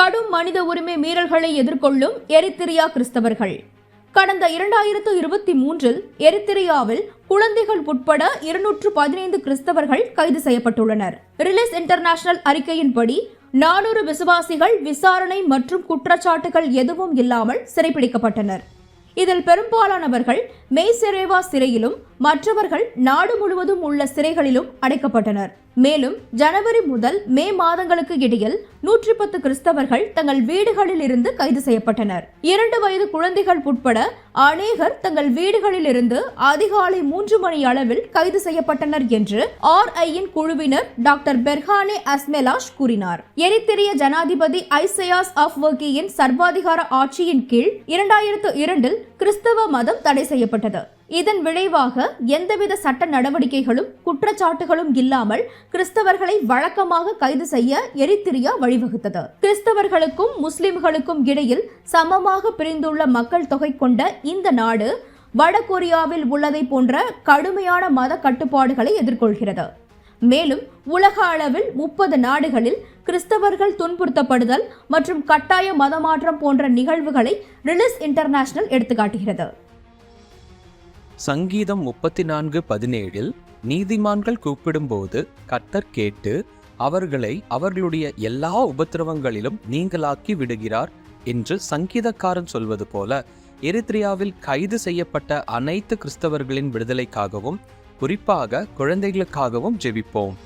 கடும் மனித உரிமை மீறல்களை எதிர்கொள்ளும் எரித்திரியா கிறிஸ்தவர்கள். கடந்த இரண்டாயிரத்து இருபத்தி மூன்றில் எரித்திரியாவில் குழந்தைகள் உட்பட இருநூற்று பதினைந்து கிறிஸ்தவர்கள் கைது செய்யப்பட்டுள்ளனர். ரிலீஸ் இன்டர்நேஷனல் அறிக்கையின்படி நானூறு விசுவாசிகள் விசாரணை மற்றும் குற்றச்சாட்டுகள் எதுவும் இல்லாமல் சிறைப்பிடிக்கப்பட்டனர் இதில் பெரும்பாலானவர்கள் மெய்செரேவா சிறையிலும் மற்றவர்கள் நாடு முழுவதும் உள்ள சிறைகளிலும் அடைக்கப்பட்டனர். மேலும் ஜனவரி முதல் மே மாதங்களுக்கு இடையில் நூற்றி பத்து கிறிஸ்தவர்கள் தங்கள் வீடுகளில் இருந்து கைது செய்யப்பட்டனர். இரண்டு வயது குழந்தைகள் உட்பட அநேகர் தங்கள் வீடுகளில் இருந்து அதிகாலை மூன்று மணி அளவில் கைது செய்யப்பட்டனர் என்று ஆர்ஐயின் குழுவினர் டாக்டர் பெர்ஹானே அஸ்மெலாஷ் கூறினார். எரித்திரிய ஜனாதிபதி ஐசயாஸ் ஆஃப் வர்கியின் சர்வாதிகார ஆட்சியின் கீழ் இரண்டாயிரத்து இரண்டில் கிறிஸ்தவ மதம் தடை செய்யப்பட்டது. இதன் விளைவாக எந்தவித சட்ட நடவடிக்கைகளும் குற்றச்சாட்டுகளும் இல்லாமல் கிறிஸ்தவர்களை வழக்கமாக கைது செய்ய எரித்திரியா வழிவகுத்தது. கிறிஸ்தவர்களுக்கும் முஸ்லிம்களுக்கும் இடையில் சமமாக பிரிந்துள்ள மக்கள் தொகை கொண்ட இந்த நாடு வடகொரியாவில் உள்ளதை போன்ற கடுமையான மத கட்டுப்பாடுகளை எதிர்கொள்கிறது. மேலும் உலக அளவில் முப்பது நாடுகளில் கிறிஸ்தவர்கள் துன்புறுத்தப்படுதல் மற்றும் கட்டாய மதமாற்றம் போன்ற நிகழ்வுகளை ரிலிஸ் இன்டர்நேஷனல் எடுத்துக்காட்டுகிறது. சங்கீதம் முப்பத்தி நான்கு பதினேழில் நீதிமான்கள் கூப்பிடும்போது கர்த்தர் கேட்டு அவர்களை அவர்களுடைய எல்லா உபத்திரவங்களிலும் நீங்களாக்கி விடுகிறார் என்று சங்கீதக்காரன் சொல்வது போல எரித்ரியாவில் கைது செய்யப்பட்ட அனைத்து கிறிஸ்தவர்களின் விடுதலைக்காகவும் குறிப்பாக குழந்தைகளுக்காகவும் ஜெபிப்போம்.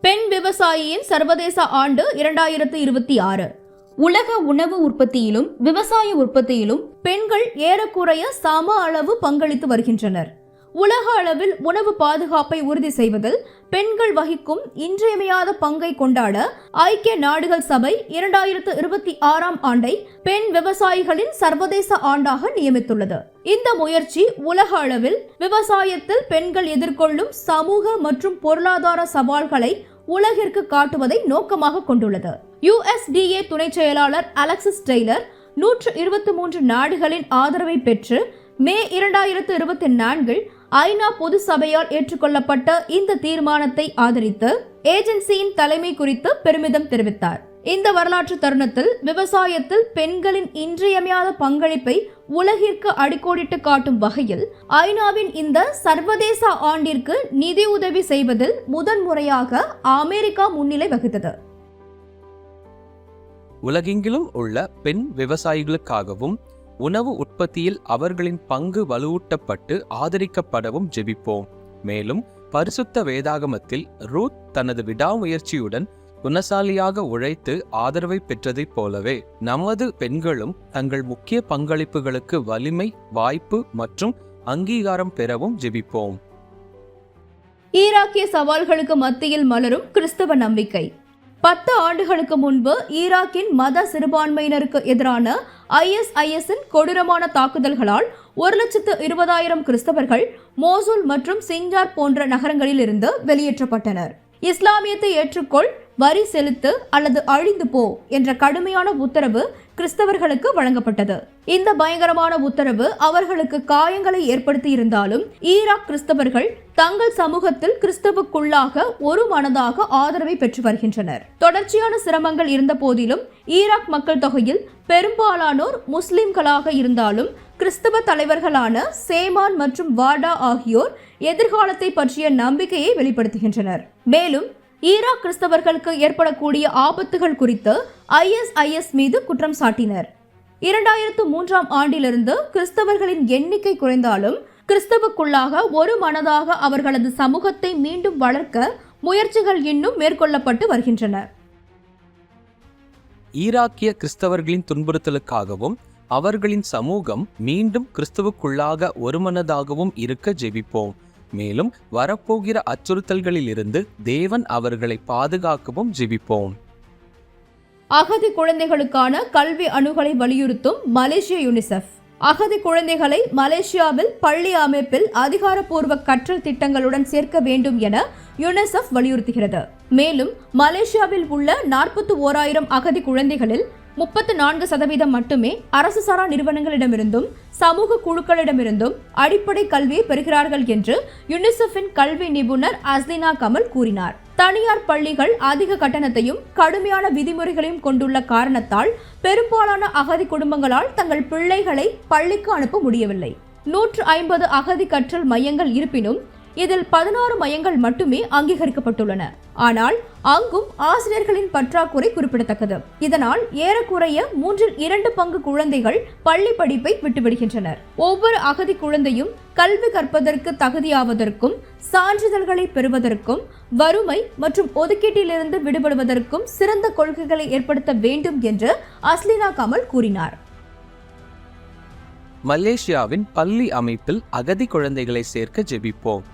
பெண் விவசாயியின் சர்வதேச ஆண்டு இரண்டாயிரத்து இருபத்தி ஆறு. உலக உணவு உற்பத்தியிலும் விவசாய உற்பத்தியிலும் பெண்கள் ஏறக்குறைய சம அளவு பங்களித்து வருகின்றனர். உலக அளவில் உணவு பாதுகாப்பை உறுதி செய்வதில் பெண்கள் வகிக்கும் இன்றியமையாத பங்கை கொண்டாட ஐக்கிய நாடுகள் சபை இரண்டாயிரத்து இருபத்தி ஆறாம் ஆண்டை பெண் விவசாயிகளின் சர்வதேச ஆண்டாக நியமித்துள்ளது. இந்த முயற்சி உலக அளவில் விவசாயத்தில் பெண்கள் எதிர்கொள்ளும் சமூக மற்றும் பொருளாதார சவால்களை உலகிற்கு காட்டுவதை நோக்கமாக கொண்டுள்ளது. யுஎஸ்டிஏ துணை செயலாளர் அலெக்சிஸ் டெய்லர் நூற்று இருபத்தி மூன்று நாடுகளின் ஆதரவை பெற்று மே இரண்டாயிரத்து இருபத்தி நான்கில் ஐநா பொது சபையால் ஏற்றுக்கொள்ளப்பட்ட இந்த தீர்மானத்தை ஆதரித்து ஏஜென்சியின் தலைமை குறித்து பெருமிதம் தெரிவித்தார். இந்த வரலாற்று தருணத்தில் விவசாயத்தில் பெண்களின் இன்றியமையாத பங்களிப்பை உலகிற்கு அடிக்கோடிட்டு காட்டும் வகையில் ஐநாவின் இந்த சர்வதேச ஆண்டிற்கு நிதி உதவி செய்வதில் முதன்முறையாக அமெரிக்கா முன்னிலை வகித்தது. உலகெங்கிலும் உள்ள பெண் விவசாயிகளுக்காகவும் உணவு உற்பத்தியில் அவர்களின் பங்கு வலுவூட்டப்பட்டு ஆதரிக்கப்படவும் ஜெபிப்போம். மேலும் பரிசுத்த வேதாகமத்தில் ரூத் தனது விடாமுயற்சியுடன் குணசாலியாக உழைத்து ஆதரவை பெற்றதைப் போலவே நமது பெண்களும் தங்கள் முக்கிய பங்களிப்புகளுக்கு வலிமை வாய்ப்பு மற்றும் அங்கீகாரம் பெறவும் ஜெபிப்போம். ஈராக்கிய சவால்களுக்கு மத்தியில் மலரும் கிறிஸ்தவ நம்பிக்கை. பத்து ஆண்டுகளுக்கு முன்பு ஈராக்கின் மத சிறுபான்மையினருக்கு எதிரான ஐஎஸ்ஐஎஸ்ஸின் கொடூரமான தாக்குதல்களால் ஒரு லட்சத்து இருபதாயிரம் கிறிஸ்தவர்கள் மோசூல் மற்றும் சிங்ஜார் போன்ற நகரங்களில் இருந்து வெளியேற்றப்பட்டனர். இஸ்லாமியத்தை ஏற்றுக்கொள் வரி செலுத்து அல்லது அழிந்து போ என்ற கடுமையான உத்தரவு கிறிஸ்தவர்களுக்கு வழங்கப்பட்டது. இந்த பயங்கரமான உத்தரவு அவர்களுக்கு காயங்களை ஏற்படுத்தி இருந்தாலும் ஈராக் கிறிஸ்தவர்கள் தங்கள் சமூகத்தில் கிறிஸ்தவுக்குள்ளாக ஒரு மனதாக ஆதரவை பெற்று வருகின்றனர். தொடர்ச்சியான சிரமங்கள் இருந்த போதிலும் ஈராக் மக்கள் தொகையில் பெரும்பாலானோர் முஸ்லிம்களாக இருந்தாலும் கிறிஸ்தவ தலைவர்களான சேமான் மற்றும் வாடா ஆகியோர் எதிர்காலத்தை பற்றிய நம்பிக்கையை வெளிப்படுத்துகின்றனர். மேலும் ஈராக் கிறிஸ்தவர்களுக்கு ஏற்படக்கூடிய ஆபத்துகள் குறித்து ஐஎஸ்ஐஎஸ் மீது குற்றம் சாட்டினர். இரண்டாயிரத்து மூன்றாம் ஆண்டிலிருந்து கிறிஸ்தவர்களின் எண்ணிக்கை குறைந்தாலும் கிறிஸ்தவுக்குள்ளாக ஒரு மனதாக அவர்களது சமூகத்தை மீண்டும் வளர்க்க முயற்சிகள் இன்னும் மேற்கொள்ளப்பட்டு வருகின்றன. ஈராக்கிய கிறிஸ்தவர்களின் துன்புறுத்தலுக்காகவும் அவர்களின் சமூகம் மீண்டும் கிறிஸ்துவுக்குள்ளாக ஒருமனதாகவும் இருக்க ஜெபிப்போம். மேலும் வரப்போகிற அச்சுறுத்தல்களிலிருந்து தேவன் அவர்களை பாதுகாக்கவும் ஜிபிப்போம். அகதி குழந்தைகளுக்கான கல்வி அணுகலை வலியுறுத்தும் மலேசிய யுனிசெஃப். அகதி குழந்தைகளை மலேசியாவில் பள்ளி அமைப்பில் அதிகாரப்பூர்வ கற்றல் திட்டங்களுடன் சேர்க்க வேண்டும் என யுனிசெஃப் வலியுறுத்துகிறது. மேலும் மலேசியாவில் உள்ள நாற்பத்தி ஓராயிரம் அகதி குழந்தைகளில் முப்பத்து நான்கு சதவீதம் மட்டுமே அரசு சாரா நிறுவனங்களிடமிருந்தும் சமூக குழுக்களிடமிருந்தும் அடிப்படை கல்வியை பெறுகிறார்கள் என்று யுனிசெஃபின் கல்வி நிபுணர் அஸ்லினா கமல் கூறினார். தனியார் பள்ளிகள் அதிக கட்டணத்தையும் கடுமையான விதிமுறைகளையும் கொண்டுள்ள காரணத்தால் பெரும்பாலான அகதி குடும்பங்களால் தங்கள் பிள்ளைகளை பள்ளிக்கு அனுப்ப முடியவில்லை. நூற்று ஐம்பது அகதி கற்றல் மையங்கள் இருப்பினும் இதில் பதினாறு மையங்கள் மட்டுமே அங்கீகரிக்கப்பட்டுள்ளன. ஆனால் அங்கும் ஆசிரியர்களின் பற்றாக்குறை குறிப்பிடத்தக்கது. இதனால் ஏறக்குறைய மூன்றில் இரண்டு பங்கு குழந்தைகள் பள்ளி படிப்பை விட்டுவிடுகின்றனர். ஒவ்வொரு அகதி குழந்தையும் கல்வி கற்பதற்கு தகுதியாவதற்கும் சான்றிதழ்களை பெறுவதற்கும் வறுமை மற்றும் ஒதுக்கீட்டிலிருந்து விடுபடுவதற்கும் சிறந்த கொள்கைகளை ஏற்படுத்த வேண்டும் என்று அஸ்லினா கமல் கூறினார். மலேசியாவின் பள்ளி அமைப்பில் அகதி குழந்தைகளை சேர்க்க ஜெபிப்போம்.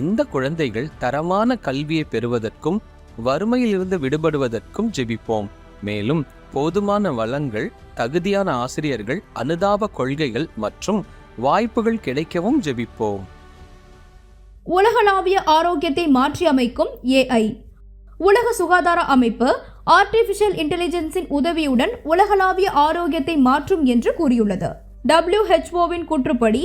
இந்த குழந்தைகள் தரமான கல்வியை பெறுவதற்கும் வறுமையிலிருந்து விடுபடுவதற்கும் ஜெபிப்போம். மேலும் போதுமான வளங்கள் தகுதியான ஆசிரியர்கள் அனுதாப கொள்கைகள் மற்றும் வாய்ப்புகள் கிடைக்கவும் ஜெபிப்போம். உலகளாவிய ஆரோக்கியத்தை மாற்றியமைக்கும் ஏஐ உலக சுகாதார அமைப்பு ஆர்டிஃபிஷியல் இன்டெலிஜென்ஸின் உதவியுடன் உலகளாவிய ஆரோக்கியத்தை மாற்றும் என்று கூறியுள்ளது. டபிள்யூஹெச்ஓவின் கூற்றுப்படி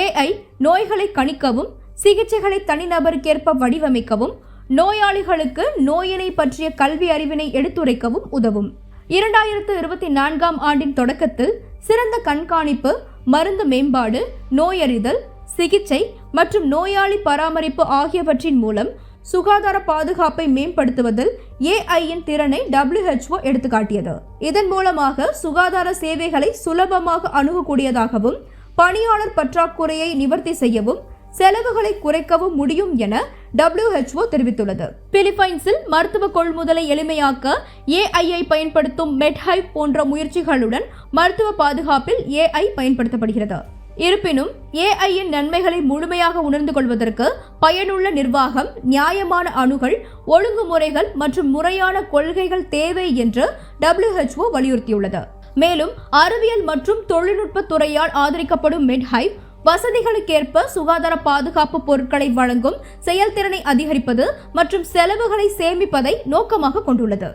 ஏஐ நோய்களை கணிக்கவும் சிகிச்சைகளை தனிநபருக்கேற்ப வடிவமைக்கவும் நோயாளிகளுக்கு நோயினை பற்றிய கல்வி அறிவினை எடுத்துரைக்கவும் உதவும். இரண்டாயிரத்து இருபத்தி நான்காம் ஆண்டின் தொடக்கத்தில் சிறந்த கண்காணிப்பு மருந்து மேம்பாடு நோயறிதல் சிகிச்சை மற்றும் நோயாளி பராமரிப்பு ஆகியவற்றின் மூலம் சுகாதார பாதுகாப்பை மேம்படுத்துவதில் ஏஐயின் திறனை டபிள்யூஹெச்ஓ எடுத்துக்காட்டியது. இதன் மூலமாக சுகாதார சேவைகளை சுலபமாக அணுகக்கூடியதாகவும் பணியாளர் பற்றாக்குறையை நிவர்த்தி செய்யவும் செலவுகளை குறைக்கவும் முடியும் என டபிள்யூஹெச்ஓ தெரிவித்துள்ளது. பிலிப்பைன்ஸில் மருத்துவ கொள்முதலை எளிமையாக்க ஏஐயை பயன்படுத்தும் மெட்ஹைப் போன்ற முயற்சிகளுடன் மருத்துவ பாதுகாப்பில் ஏஐ பயன்படுத்தப்படுகிறது. இருப்பினும் ஏஐயின் நன்மைகளை முழுமையாக உணர்ந்து கொள்வதற்கு பயனுள்ள நிர்வாகம் நியாயமான அணுகல் ஒழுங்குமுறைகள் மற்றும் முறையான கொள்கைகள் தேவை என்று டபிள்யூஹெச்ஓ வலியுறுத்தியுள்ளது. மேலும் அறிவியல் மற்றும் தொழில்நுட்ப துறையால் ஆதரிக்கப்படும் மெட்ஹைப் வசதிகளுக்கேற்ப சுகாதார பாதுகாப்பு பொருட்களை வழங்கும் செயல்திறனை அதிகரிப்பது மற்றும் செலவுகளை சேமிப்பதை நோக்கமாக கொண்டுள்ளது.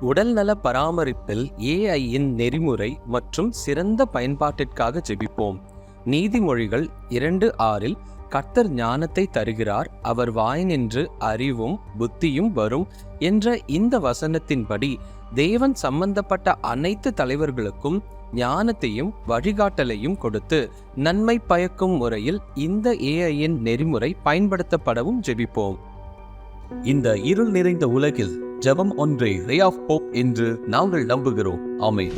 உடல்நல பராமரிப்பில் ஏஐயின் நெறிமுறை மற்றும் சிறந்த பயன்பாட்டிற்காக ஜெபிப்போம். நீதிமொழிகள் இரண்டு ஆறில் கர்த்தர் ஞானத்தை தருகிறார் அவர் வாய் நின்று அறிவும் புத்தியும் வரும் என்ற இந்த வசனத்தின்படி தேவன் சம்பந்தப்பட்ட அனைத்து தலைவர்களுக்கும் ஞானத்தையும் வழிகாட்டலையும் கொடுத்து நன்மை பயக்கும் முறையில் இந்த ஏஐயின் நெறிமுறை பயன்படுத்தப்படவும் ஜெபிப்போம். இந்த இருள் நிறைந்த உலகில் ஜெபம் ஒன்றே ரே ஆஃப் ஹோப் என்று நாங்கள் நம்புகிறோம். ஆமென்.